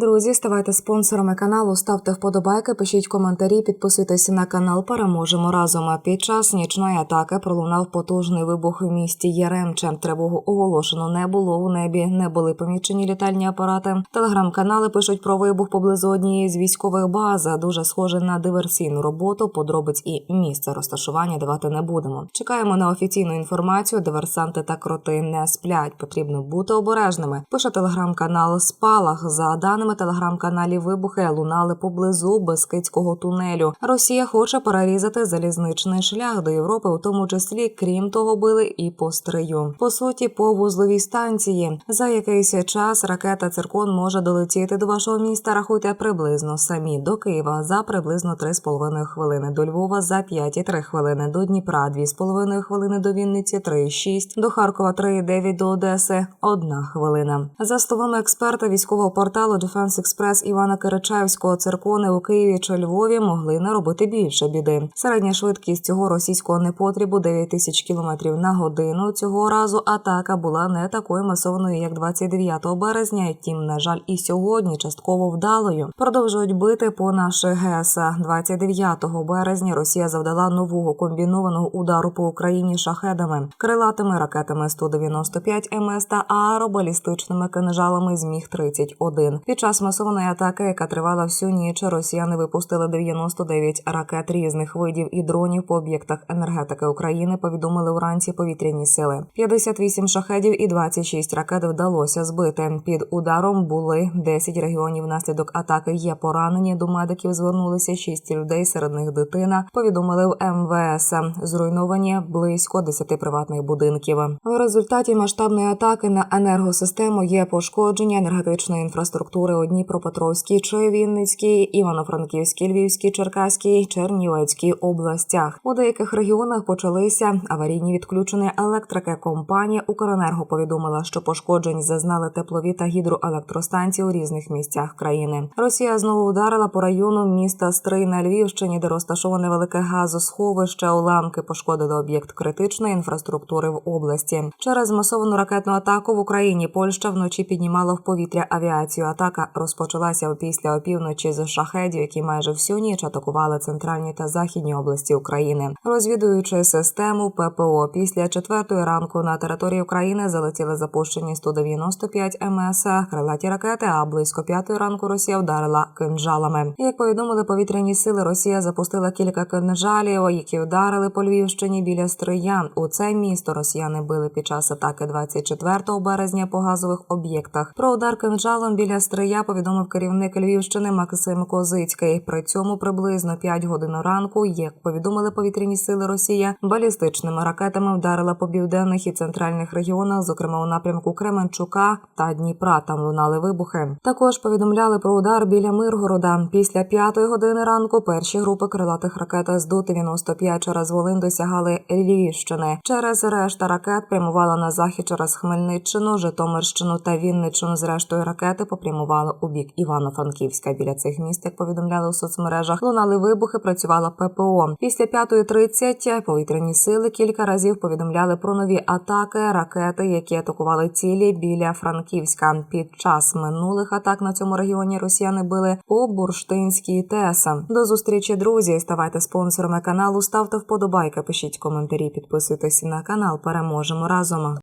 Друзі, ставайте спонсорами каналу, ставте вподобайки, пишіть коментарі, підписуйтесь на канал. Переможемо разом. А Під час нічної атаки пролунав потужний вибух в місті Яремче. Тривогу оголошено не було в небі, не були помічені літальні апарати. Телеграм-канали пишуть про вибух поблизу однієї з військових баз. Дуже схоже на диверсійну роботу. Подробиць і місце розташування давати не будемо. Чекаємо на офіційну інформацію. Диверсанти та кроти не сплять. Потрібно бути обережними. Пише телеграм-канал Спалах. За даними телеграм-каналі, вибухи лунали поблизу Бескидського тунелю. Росія хоче перерізати залізничний шлях до Європи, у тому числі, крім того, били і по стрию. По суті, по вузловій станції. За якийсь час ракета циркон може долетіти до вашого міста. Рахуйте приблизно самі до Києва за приблизно 3,5 хвилини. До Львова за 5,3 хвилини. До Дніпра 2,5 хвилини. До Вінниці 3,6. До Харкова 3,9. До Одеси 1 хвилина. За словами експерта військового порталу Defense Express Івана Киричаївського, циркони у Києві чи Львові могли наробити більше біди. Середня швидкість цього російського непотрібу 9 тисяч кілометрів на годину. Цього разу атака була не такою масованою, як 29 березня. Втім, на жаль, і сьогодні частково вдалою. Продовжують бити по наших ГЕС. 29 березня Росія завдала нового комбінованого удару по Україні шахедами, крилатими ракетами 195 МС та аеробалістичними кинжалами з міг 31 Під час масованої атаки, яка тривала всю ніч, росіяни випустили 99 ракет різних видів і дронів по об'єктах енергетики України. Повідомили уранці повітряні сили. 58 шахедів і 26 ракет вдалося збити. Під ударом були 10 регіонів. Внаслідок атаки є поранені. До медиків звернулися 6 людей, серед них дитина. Повідомили в МВС. Зруйновані близько 10 приватних будинків. В результаті масштабної атаки на енергосистему є пошкодження енергетичної інфраструктури Дніпропетровській чи Вінницькій, Івано-Франківській, Львівській, Черкаській, Чернівецькій областях. У деяких регіонах почалися аварійні відключення електрики. Компанія Укренерго повідомила, що пошкоджень зазнали теплові та гідроелектростанції у різних місцях країни. Росія знову вдарила по району міста Стрий на Львівщині, де розташоване велике газосховище. Уламки пошкодили об'єкт критичної інфраструктури в області. Через масовану ракетну атаку в Україні Польща вночі піднімала в повітря авіацію. Атака розпочалася після опівночі з шахедів, які майже всю ніч атакували центральні та західні області України, розвідуючи систему ППО. Після четвертої ранку на території України залетіли запущені 195 МС крилаті ракети. А близько п'ятої ранку Росія вдарила кинжалами. Як повідомили повітряні сили, Росія запустила кілька кинжалів, які вдарили по Львівщині біля Стриян. У це місто росіяни били під час атаки 24 березня по газових об'єктах. Про удар кинжалом біля Повідомив керівник Львівщини Максим Козицький. При цьому приблизно 5 годин ранку, як повідомили повітряні сили Росія, балістичними ракетами вдарила по південних і центральних регіонах, зокрема у напрямку Кременчука та Дніпра. Там лунали вибухи. Також повідомляли про удар біля Миргорода. Після п'ятої години ранку перші групи крилатих ракет С-95 через Волин досягали Львівщини. Через решта ракет прямувала на захід через Хмельниччину, Житомирщину та Вінниччину. Зрештою ракети попрямували у бік Івано-Франківська. Біля цих міст, як повідомляли у соцмережах, лунали вибухи. Працювала ППО. Після 5.30 повітряні сили кілька разів повідомляли про нові атаки ракети, які атакували цілі біля Франківська. Під час минулих атак на цьому регіоні росіяни били по Бурштинській ТЕС. До зустрічі, друзі. Ставайте спонсорами каналу, ставте вподобайки, пишіть коментарі, підписуйтесь на канал. Переможемо разом.